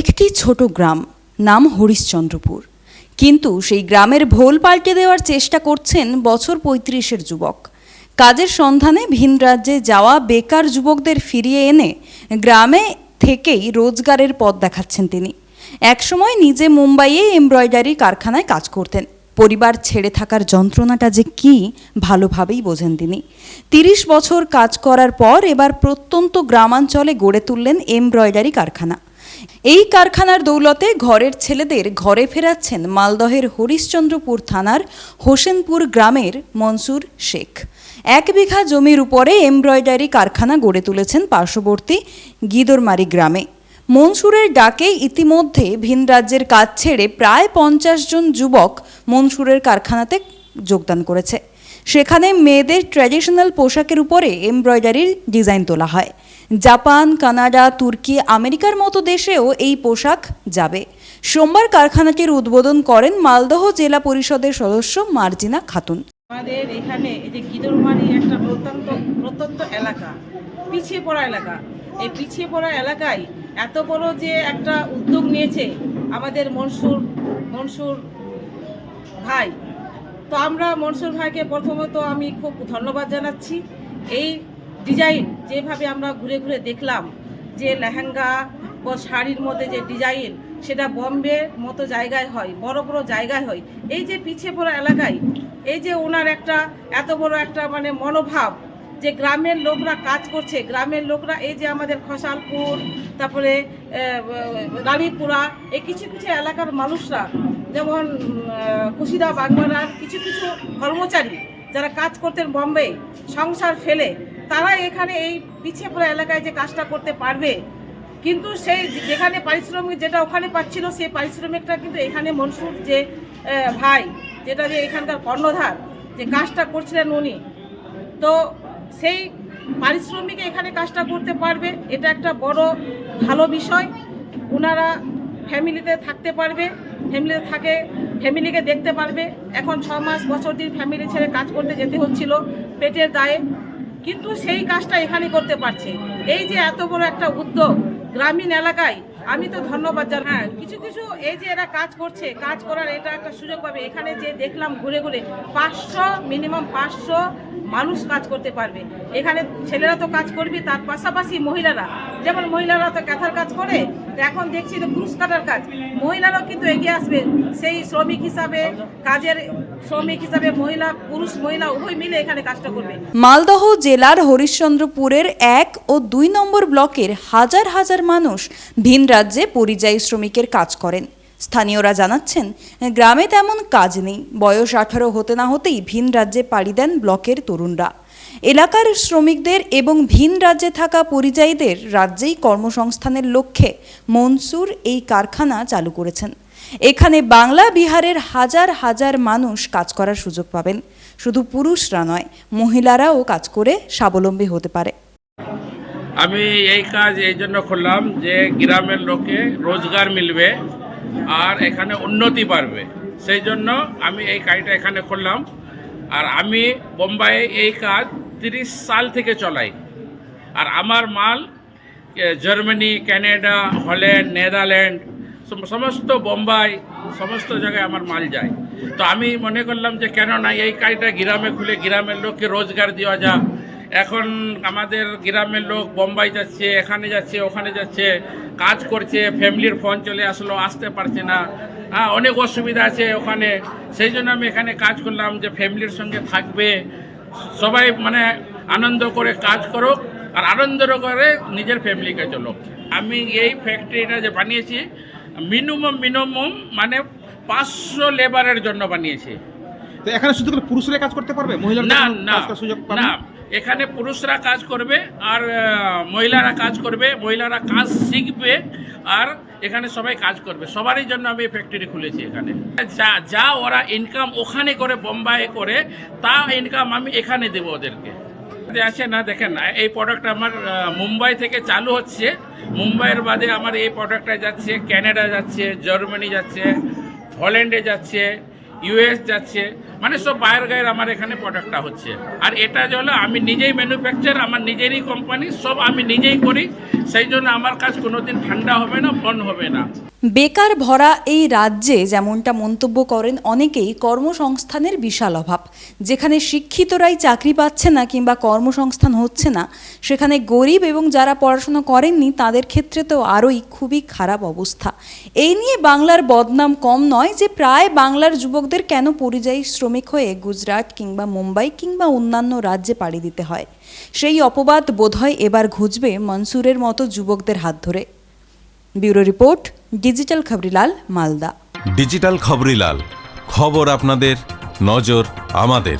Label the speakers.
Speaker 1: একটি ছোট গ্রাম, নাম হরিশ্চন্দ্রপুর। কিন্তু সেই গ্রামের ভোল পাল্টে দেওয়ার চেষ্টা করছেন বছর পঁয়ত্রিশের যুবক। কাজের সন্ধানে ভিন রাজ্যে যাওয়া বেকার যুবকদের ফিরিয়ে এনে গ্রামে থেকেই রোজগারের পথ দেখাচ্ছেন তিনি। একসময় নিজে মুম্বাইয়ে এমব্রয়ডারি কারখানায় কাজ করতেন। পরিবার ছেড়ে থাকার যন্ত্রণাটা যে কী, ভালোভাবেই বোঝেন তিনি। তিরিশ বছর কাজ করার পর এবার প্রত্যন্ত গ্রামাঞ্চলে গড়ে তুললেন এমব্রয়ডারি কারখানা। এই কারখানার দৌলতে ঘরের ছেলেদের ঘরে ফেরাচ্ছেন মালদহের হরিশ্চন্দ্রপুর থানার হোসেনপুর গ্রামের মনসুর শেখ। এক বিঘা জমির উপরে এমব্রয়ডারি কারখানা গড়ে তুলেছেন পার্শ্ববর্তী গিদরমারি গ্রামে। মনসুরের ডাকে ইতিমধ্যে ভিন রাজ্যের কাজ ছেড়ে প্রায় পঞ্চাশ জন যুবক মনসুরের কারখানাতে যোগদান করেছে। সেখানে মেয়েদের ট্র্যাডিশনাল পোশাকের উপরে এমব্রয়ডারির ডিজাইন তোলা হয়। জাপান, কানাডা, তুর্কি, আমেরিকার মতো দেশেও এই পোশাক যাবে। সোমবার কারখানাটির উদ্বোধন করেন মালদহ জেলা পরিষদের সদস্য মার্জিনা খাতুন।
Speaker 2: আমাদের এখানে এই যে গিদরমারি একটা প্রত্যন্ত প্রত্যন্ত এলাকা, পিছিয়ে পড়া এলাকা, এই পিছিয়ে পড়া এলাকায় এত বড় যে একটা উদ্যোগ নিয়েছে আমাদের মনসুর মনসুর ভাই। তো আমরা মনসুর ভাইকে প্রথমত আমি খুব ধন্যবাদ জানাচ্ছি। এই ডিজাইন যেভাবে আমরা ঘুরে ঘুরে দেখলাম যে লেহেঙ্গা ও শাড়ির মধ্যে যে ডিজাইন, সেটা বম্বে মতো জায়গায় হয়, বড় বড় জায়গায় হয়। এই যে পিছিয়ে পড়া এলাকায়, এই যে ওনার একটা এত বড় একটা মানে মনোভাব যে গ্রামের লোকরা কাজ করছে, গ্রামের লোকরা এই যে আমাদের খসালপুর, তারপরে রানীপুরা, এই কিছু কিছু এলাকার মানুষরা, যেমন কুশিদা বাগমারার কিছু কিছু কর্মচারী যারা কাজ করতেন বম্বে সংসার ফেলে তারা এখানে এই পিছিয়ে পড়া এলাকায় যে কাজটা করতে পারবে, কিন্তু সেই যেখানে পারিশ্রমিক যেটা ওখানে পাচ্ছিল, সেই পারিশ্রমিকটা কিন্তু এখানে মনসুর যে ভাই, যেটা যে এখানকার কর্ণধার, যে কাজটা করছিলেন উনি, তো সেই পারিশ্রমিকে এখানে কাজটা করতে পারবে, এটা একটা বড় ভালো বিষয়। ওনারা ফ্যামিলিতে থাকতে পারবে, ফ্যামিলিতে থাকে, ফ্যামিলিকে দেখতে পারবে। এখন ছ মাস, বছর দিন ফ্যামিলি ছেড়ে কাজ করতে যেতে হচ্ছিল, পেটের দায়ে। কিন্তু সেই কাজটা এখানে করতে পারছে। এই যে এত বড় একটা উদ্যোগ গ্রামীণ এলাকায়, আমি তো ধন্যবাদ জানাই। হ্যাঁ কিছু কিছু এই যে এরা কাজ করছে, কাজ করার এটা একটা সুযোগ পাবে। এখানে যে দেখলাম ঘুরে ঘুরে পাঁচশো মিনিমাম পাঁচশো মানুষ কাজ করতে পারবে। এখানে ছেলেরা তো কাজ করবে, তার পাশাপাশি মহিলারা। যেমন মহিলারা তো ক্যাথার কাজ করে এখন দেখছি তো ক্রুশ কাটার কাজ। মহিলারাও কিন্তু এগিয়ে আসবে। সেই শ্রমিক হিসাবে কাজের
Speaker 1: মালদহ জেলার হরিশ্চন্দ্রপুরের এক ও দুই নম্বর ব্লকের হাজার হাজার মানুষ ভিন রাজ্যে পরিযায়ী শ্রমিকের কাজ করেন। স্থানীয়রা জানাচ্ছেন, গ্রামে তেমন কাজ নেই। বয়স আঠারো হতে না হতেই ভিন রাজ্যে পাড়ি দেন ব্লকের তরুণরা। এলাকার শ্রমিকদের এবং ভিন রাজ্যে থাকা পরিযায়ীদের রাজ্যেই কর্মসংস্থানের লক্ষ্যে মনসুর এই কারখানা চালু করেছেন। এখানে বাংলা বিহারের হাজার হাজার মানুষ কাজ করার সুযোগ পাবেন। শুধু পুরুষরা নয়, মহিলারাও কাজ করে স্বাবলম্বী হতে পারে।
Speaker 3: আমি এই কাজ এই জন্য করলাম যে গ্রামের লোকে রোজগার মিলবে আর এখানে উন্নতি বাড়বে। সেই জন্য আমি এই কাজটা এখানে করলাম। আর আমি বোম্বাইয়ে এই কাজ তিরিশ সাল থেকে চলাই। আর আমার মাল জার্মানি কানাডা হল্যান্ড, নেদারল্যান্ড সমস্ত বোম্বাই, সমস্ত জায়গায় আমার মাল যায়। তো আমি মনে করলাম যে কেন না এই কাজটা গ্রামে খুলে গ্রামের লোককে রোজগার দেওয়া যা এখন আমাদের গ্রামের লোক বোম্বাই যাচ্ছে, এখানে যাচ্ছে, ওখানে যাচ্ছে, কাজ করছে, ফ্যামিলির ফোন চলে আসলো, আসতে পারছে না। হ্যাঁ অনেক অসুবিধা আছে ওখানে। সেই জন্য আমি এখানে কাজ করলাম যে ফ্যামিলির সঙ্গে থাকবে। সবাই মানে আনন্দ করে কাজ করুক আর আনন্দ করে নিজের ফ্যামিলিকে চলো আমি এই ফ্যাক্টরিটা যে বানিয়েছি মিনিমাম মিনিমাম মানে পাঁচশো লেবারের জন্য বানিয়েছে।
Speaker 4: তো এখানে শুধু করে পুরুষরাই কাজ করতে পারবে? মহিলারা
Speaker 3: না না
Speaker 4: সুযোগ
Speaker 3: না। এখানে পুরুষরা কাজ করবে আর মহিলারা কাজ করবে। মহিলারা কাজ শিখবে আর এখানে সবাই কাজ করবে। সবারই জন্য আমি ফ্যাক্টরি খুলেছি এখানে। যা যা ওরা ইনকাম ওখানে করে বোম্বাই করে তা ইনকাম আমি এখানে দেবো ওদেরকে। আছে, না দেখেন। এই প্রোডাক্ট আমার মুম্বাই থেকে চালু হচ্ছে। মুম্বাইয়ের বাদে আমার এই প্রোডাক্টটা যাচ্ছে ক্যানাডা যাচ্ছে জার্মানি যাচ্ছে হল্যান্ডে যাচ্ছে ইউএস যাচ্ছে। মানে সব বাইরের গায়ের আমার এখানে প্রোডাক্টটা হচ্ছে। আর এটা যে হলো, আমি নিজেই ম্যানুফ্যাকচার আমার নিজেরই কোম্পানি সব আমি নিজেই করি। সেই জন্য আমার কাজ কোনোদিন ঠান্ডা হবে না, বন্ধ হবে না।
Speaker 1: বেকার ভরা এই রাজ্যে যেমনটা মন্তব্য করেন অনেকেই, কর্মসংস্থানের বিশাল অভাব। যেখানে শিক্ষিতরাই চাকরি পাচ্ছে না কিংবা কর্মসংস্থান হচ্ছে না, সেখানে গরিব এবং যারা পড়াশোনা করেননি, তাদের ক্ষেত্রে তো আরোই খুবই খারাপ অবস্থা। এই নিয়ে বাংলার বদনাম কম নয় যে প্রায় বাংলার যুবকদের কেন পরিযায়ী শ্রমিক হয়ে গুজরাট কিংবা মুম্বাই কিংবা অন্যান্য রাজ্যে পাড়ি দিতে হয়। সেই অপবাদ বোধহয় এবার ঘুচবে মনসুরের মতো যুবকদের হাত ধরে। Bureau report, digital Khaborilal, Malda.
Speaker 5: Digital Khaborilal, খবর আপনাদের, নজর আমাদের।